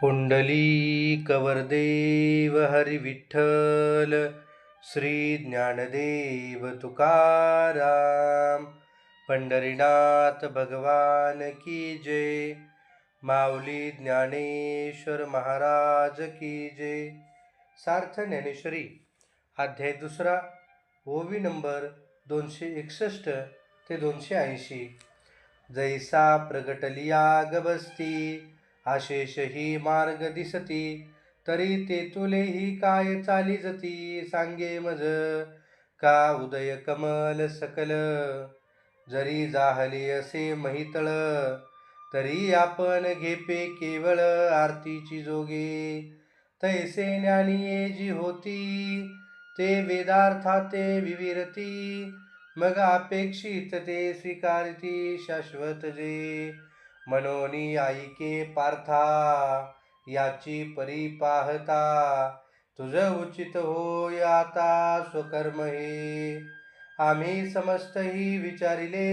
पुंडली हरिविठ्ठल हरी श्री ज्ञानदेव तुकाराम पंढरीनाथ भगवान की जय माऊली ज्ञानेश्वर महाराज की जय. सार्थ ज्ञानेश्वरी अध्याय दुसरा ओवी नंबर दोनशे एकसष्ट ते दोनशे ऐंशी. जैसा प्रगटलिया गबसती आशेष ही मार्ग दिसती तरी ते तुले ही काय चाली जती सांगे मज का उदय कमल सकल? जरी जाहली असे महितळ तरी आपण घेपे केवळ आरतीची जोगे. तैसे ज्ञानीये जी होती ते वेदार्था ते विविरती मग अपेक्षित ते स्वीकारती शाश्वत जे. मनोनी ऐके पार्था याची परी पाहता तुझ उचित होय आता स्वकर्म हे आम्ही समस्त ही विचारिले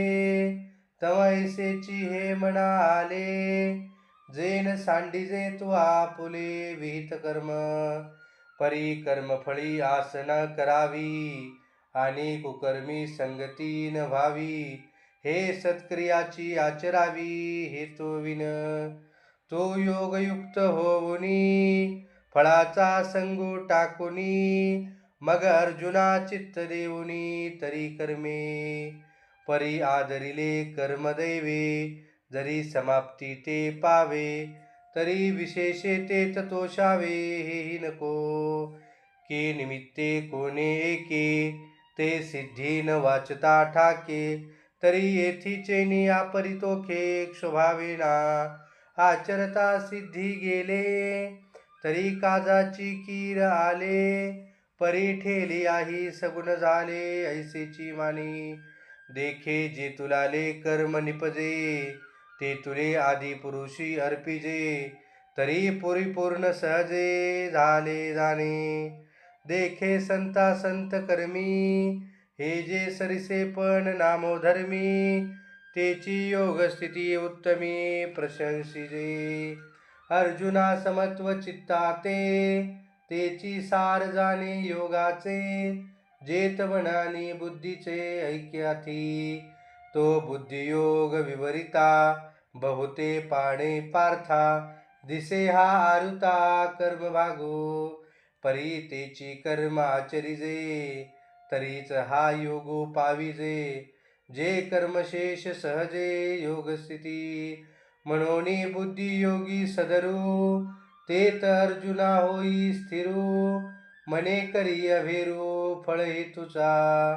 तवैसेची हे म्हणा आले जेन सांडिजे तू आपुले विहित कर्म. परी कर्मफळी आसन करावी आणि कुकर्मी संगती न व्हावी हे सत्क्रियाची आचरावी हे तो विन तो योगयुक्त होऊनी फळाचा संगू टाकुनी मग अर्जुना चित्त देऊनी तरी कर्मे. परी आदरिले कर्मदैवे जरी समाप्ती ते पावे तरी विशेषे ते तोषावे हेही नको. के निमित्ते कोणे एके ते सिद्धी न वाचता ठाके तरी येथीचे नियापरितोखे क्षोभावेना आचरता सिद्धी गेले तरी काजाची कीर आले. परी ठेली आही सगुण झाले ऐसेची मानी. देखे जे तुलाले कर्म निपजे ते तुले आदी पुरुषी अर्पिजे. तरी परिपूर्ण सहजे झाले जाणे. देखे संता संत कर्मी हे जे सरिसे पण नामोधर्मी तेची योगस्थिती उत्तमी प्रशंसिजे अर्जुना समत्व चित्ताते तेची सार जाणे योगाचे जेतवनानी बुद्धीचे ऐक्याथी तो बुद्धियोग विवरिता बहुते पाणे पार्था दिसे हा आरुता कर्म भागो परी तेची कर्म आचरिजे तरीच हा योगो पाविजे. जे कर्मशेष सहजे योगस्थिती. म्हणून बुद्धी योगी सदरू. ते तर अर्जुना होई स्थिरू. मने करी अभेरू फळ हेतुचा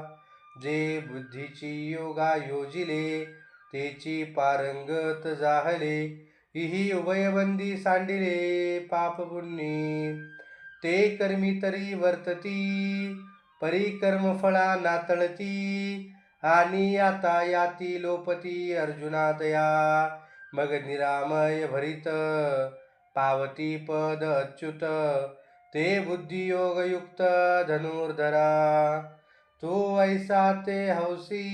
जे बुद्धीची योगा योजिले तेची पारंगत जाहले इही उभयबंदी सांडिले पाप ते कर्मी तरी वर्तती. परिकर्म फळा नातळती आणि आता याती लोपती अर्जुनातया मग निरामय भरित पावती पद अच्युत. ते बुद्धियोगयुक्त धनुर्धरा. तो ऐसा ते हौसी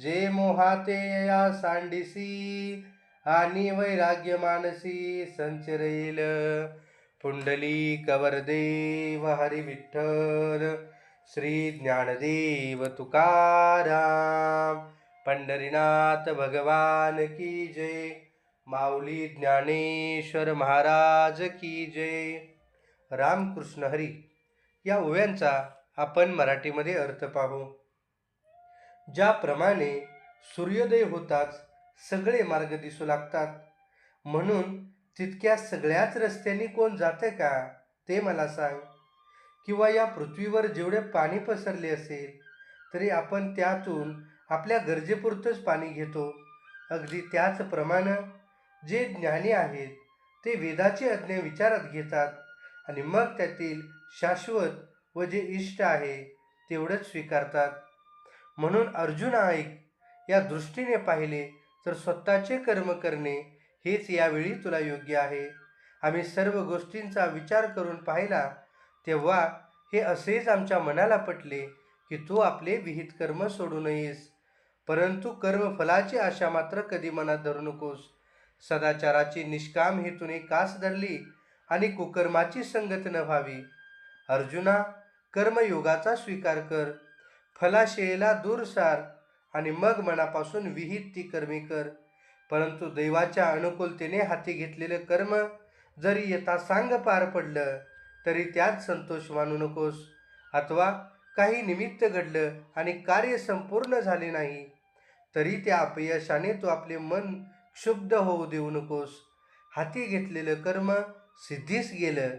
जे मोहाते या सांडिसी. आणि वैराग्य मानसी संचरेल. पुंडली कवरदेव हरी विठ्ठल श्री ज्ञानदेव तुकाराम पंढरीनाथ भगवान की जय माऊली ज्ञानेश्वर महाराज की जय. रामकृष्ण हरी या ओव्यांचा आपण मराठीमध्ये अर्थ पाहू. ज्याप्रमाणे सूर्योदय होताच सगळे मार्ग दिसू लागतात म्हणून तितक्या सगळ्याच रस्त्यांनी कोण जाते का? ते मला सांग. किंवा या पृथ्वीवर जेवढे पाणी पसरले असेल तरी आपण त्यातून आपल्या गरजेपुरतंच पाणी घेतो. अगदी त्याचप्रमाणे जे ज्ञानी आहेत ते वेदाचे आज्ञा विचारात घेतात आणि मग त्यातील शाश्वत व जे इष्ट आहे तेवढंच स्वीकारतात. म्हणून अर्जुन ऐक या दृष्टीने पाहिले तर स्वतःचे कर्म करणे हेच यावेळी तुला योग्य आहे. आम्ही सर्व गोष्टींचा विचार करून पाहिला तेव्हा हे असेच आमच्या मनाला पटले की तू आपले विहित कर्म सोडू नयेस. परंतु कर्मफलाची आशा मात्र कधी मनात धरू नकोस. सदाचाराची निष्काम हेतूने कास धरली आणि कुकर्माची संगत न व्हावी. अर्जुना कर्मयोगाचा स्वीकार कर. फलाशयेला दूर सार आणि मग मनापासून विहित ती कर्मी कर. परंतु दैवाच्या अनुकूलतेने हाती घेतलेलं कर्म जरी यथा सांग पार पडलं तरी त्यात संतोष मानू नकोस. अथवा काही निमित्त घडलं आणि कार्य संपूर्ण झाले नाही तरी त्या अपयशाने तू आपले मन क्षुब्ध होऊ देऊ नकोस. हाती घेतलेलं कर्म सिद्धीस गेलं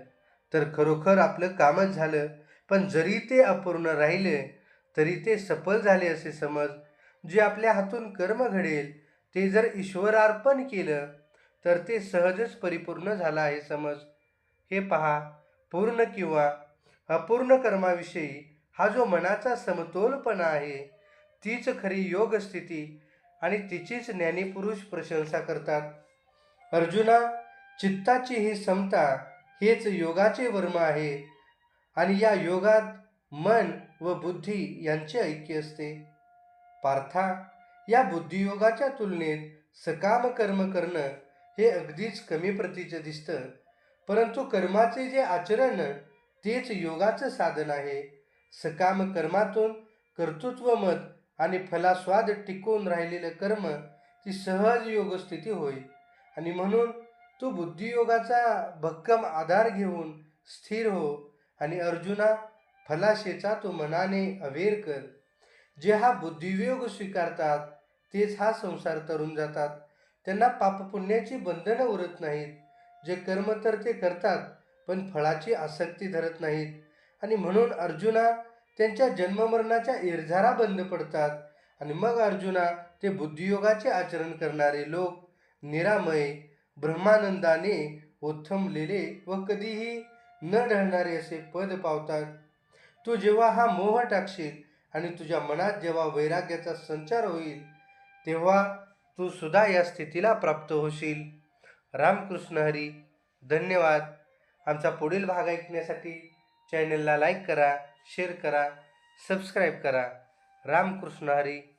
तर खरोखर आपलं कामच झालं. पण जरी ते अपूर्ण राहिले तरी ते सफल झाले असे समज जे आपल्या हातून कर्म घडेल ते जर ईश्वरार्पण केलं तर ते सहजच परिपूर्ण झालं आहे. समज हे पहा पूर्ण किंवा अपूर्ण कर्माविषयी हा जो मनाचा समतोलपणा आहे तीच खरी योग स्थिती आणि तिचीच ज्ञानीपुरुष प्रशंसा करतात. अर्जुना चित्ताची ही समता हेच योगाचे वर्म आहे आणि या योगात मन व बुद्धी यांचे ऐक्य असते. पार्था या बुद्धियोगाच्या तुलनेत सकाम कर्म करणं हे अगदीच कमी प्रतीचं दिसतं. परंतु कर्माचे जे आचरण तेच योगाचं साधन आहे. सकाम कर्मातून कर्तृत्व मत आणि फलास्वाद टिकून राहिलेलं कर्म ती सहज योगस्थिती होय. आणि म्हणून तू बुद्धियोगाचा भक्कम आधार घेऊन स्थिर हो आणि अर्जुना फलाशेचा तू मनाने अवेर कर. जे हा बुद्धियोग स्वीकारतात तेच हा संसार तरून जातात. त्यांना पापपुण्याची बंधनं उरत नाहीत. जे कर्म तर ते करतात पण फळाची आसक्ती धरत नाहीत. आणि म्हणून अर्जुना त्यांच्या जन्ममरणाच्या इरझारा बंद पडतात. आणि मग अर्जुना ते बुद्धियोगाचे आचरण करणारे लोक निरामय ब्रह्मानंदाने उत्थमलेले व कधीही न ढळणारे असे पद पावतात. तू जेव्हा हा मोह टाकशील आणि तुझ्या मनात जेव्हा वैराग्याचा संचार होईल तेव्हा तू सुद्धा या स्थितीला प्राप्त होशील. रामकृष्ण हरी धन्यवाद. आमचा पुढील भाग ऐकण्यासाठी चॅनलला लाईक करा शेअर करा सबस्क्राईब करा. रामकृष्ण हरी.